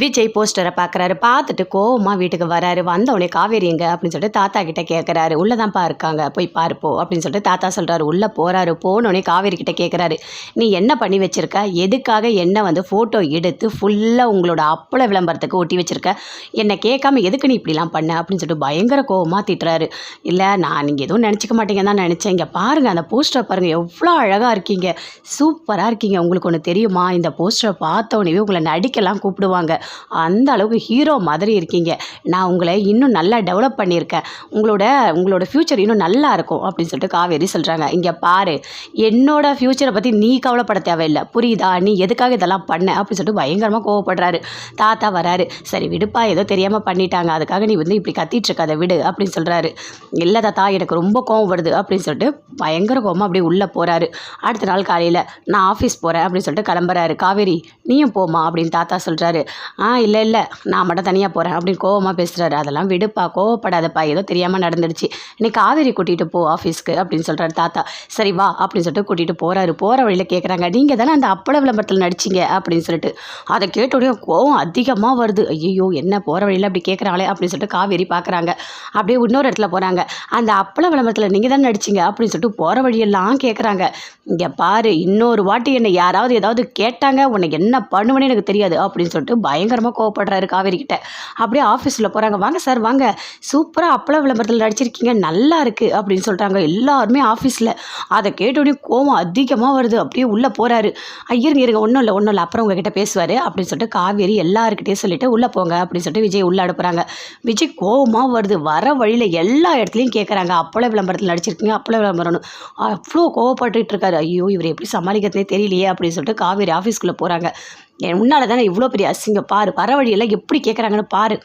விஜய் போஸ்டரை பார்க்குறாரு பார்த்துட்டு கோவமாக வீட்டுக்கு வராரு. வந்தவொடனே காவேரி எங்க? அப்படின்னு சொல்லிட்டு தாத்தா கிட்ட கேட்குறாரு உள்ளே தான்ப்பா இருக்காங்க. போய் பாருப்போ அப்படின்னு சொல்லிட்டு தாத்தா சொல்கிறாரு உள்ளே போகிறாரு போனோடனே காவேரி கிட்ட கேட்குறாரு நீ என்ன பண்ணி வச்சிருக்க? எதுக்காக என்ன வந்து ஃபோட்டோ எடுத்து ஃபுல்லாக உங்களோட அப்பள விளம்பரத்துக்கு ஒட்டி வச்சிருக்க? என்னை கேட்காம எதுக்கு நீ இப்படிலாம் பண்ண? அப்படின்னு சொல்லிட்டு பயங்கர கோவமாக திட்டுறாரு. இல்லை நான் நீங்கள் எதுவும் நினச்சிக்க மாட்டீங்கன்னு தான் நினச்சேன். இங்கே பாருங்கள் அந்த போஸ்டரை பாருங்கள் எவ்வளோ அழகாக இருக்கீங்க. சூப்பராக இருக்கீங்க. உங்களுக்கு ஒன்று தெரியுமா? இந்த போஸ்டரை பார்த்தோன்னே உங்களை நடிக்கலாம் கூப்பிடுவாங்க. அந்த அளவுக்கு ஹீரோ மாதிரி இருக்கீங்க. நான் உங்களை இன்னும் நல்லா டெவலப் பண்ணியிருக்கேன். உங்களோட உங்களோட ஃப்யூச்சர் இன்னும் நல்லா இருக்கும் அப்படின்னு சொல்லிட்டு காவேரி சொல்கிறாங்க இங்கே பாரு என்னோட ஃப்யூச்சரை பற்றி நீ கவலைப்பட தேவையில்லை. புரியுதா? நீ எதுக்காக இதெல்லாம் பண்ண? அப்படின்னு சொல்லிட்டு பயங்கரமாக கோவப்படுறாரு. தாத்தா வராரு. சரி விடுப்பா ஏதோ தெரியாமல் பண்ணிட்டாங்க. அதுக்காக நீ வந்து இப்படி கத்திட்டு இருக்காத விடு அப்படின்னு சொல்கிறாரு இல்லை தாத்தா எனக்கு ரொம்ப கோவம் வருது அப்படின்னு சொல்லிட்டு பயங்கர கோவமாக அப்படியே உள்ளே போகிறாரு அடுத்த நாள் காலையில் நான் ஆஃபீஸ் போகிறேன் அப்படின்னு சொல்லிட்டு கிளம்புறாரு. காவேரி நீயும் போமா அப்படின்னு தாத்தா சொல்கிறாரு ஆ இல்லை இல்லை. நான் மட்டும் தனியாக போகிறேன் அப்படின்னு கோவமாக பேசுகிறாரு அதெல்லாம் விடுப்பா. கோவப்படாதப்பா. ஏதோ தெரியாமல் நடந்துடுச்சு. நீ காவேரி கூட்டிகிட்டு போ ஆஃபீஸ்க்கு அப்படின்னு சொல்கிறாரு தாத்தா. சரி வா அப்படின்னு சொல்லிட்டு கூட்டிகிட்டு போகிறாரு போகிற வழியில் கேட்குறாங்க நீங்கள் தானே அந்த அப்பள விளம்பரத்தில் நடிச்சிங்க அப்படின்னு சொல்லிட்டு. அதை கேட்ட உடனே கோவம் அதிகமாக வருது. ஐயோ என்ன போகிற வழியில் அப்படி கேட்குறாங்களே அப்படின்னு சொல்லிட்டு காவேரி பார்க்குறாங்க அப்படியே இன்னொரு இடத்துல போகிறாங்க அந்த அப்பள விளம்பரத்தில் நீங்கள் தான் நடிச்சிங்க அப்படின்னு சொல்லிட்டு போகிற வழியெல்லாம் கேட்குறாங்க இங்கே பாரு இன்னொரு வாட்டி என்னை யாராவது ஏதாவது கேட்டாங்க. உன்னை என்ன பண்ணுவேன்னு எனக்கு தெரியாது அப்படின்னு சொல்லிட்டு பயம் பயங்கரமாக கோவப்படுறாரு காவேரி கிட்ட அப்படியே ஆஃபீஸில் போகிறாங்க வாங்க சார் வாங்க. சூப்பராக அப்பள விளம்பரத்தில் நடிச்சிருக்கீங்க நல்லா இருக்குது அப்படின்னு சொல்கிறாங்க எல்லாருமே ஆஃபீஸில் அதை கேட்டோடனே கோவம் அதிகமாக வருது. அப்படியே உள்ளே போகிறாரு ஐயருங்க இருங்க. ஒன்றும் இல்லை ஒன்றும் இல்லை. அப்புறம் உங்ககிட்ட பேசுவார். அப்படின்னு சொல்லிட்டு காவேரி எல்லாருக்கிட்டே சொல்லிட்டு உள்ளே போங்க அப்படின்னு சொல்லிட்டு விஜய் உள்ளே அனுப்புகிறாங்க விஜய் கோவமாக வருது. வர வழியில் எல்லா இடத்துலையும் கேட்குறாங்க அப்பள விளம்பரத்தில் நடிச்சிருக்கீங்க அப்பள விளம்பரம்னு. அவ்வளோ கோவப்பட்டுட்டு இருக்காரு. ஐயோ இவர் எப்படி சமாளிக்கிறதுனே தெரியலையே அப்படின்னு சொல்லிட்டு காவேரி ஆஃபீஸ்க்குள்ளே போகிறாங்க என் முன்னால் தானே இவ்வளோ பெரிய அசிங்கம்? பாரு வர வழியெல்லாம் எப்படி கேட்குறாங்கன்னு பாரு.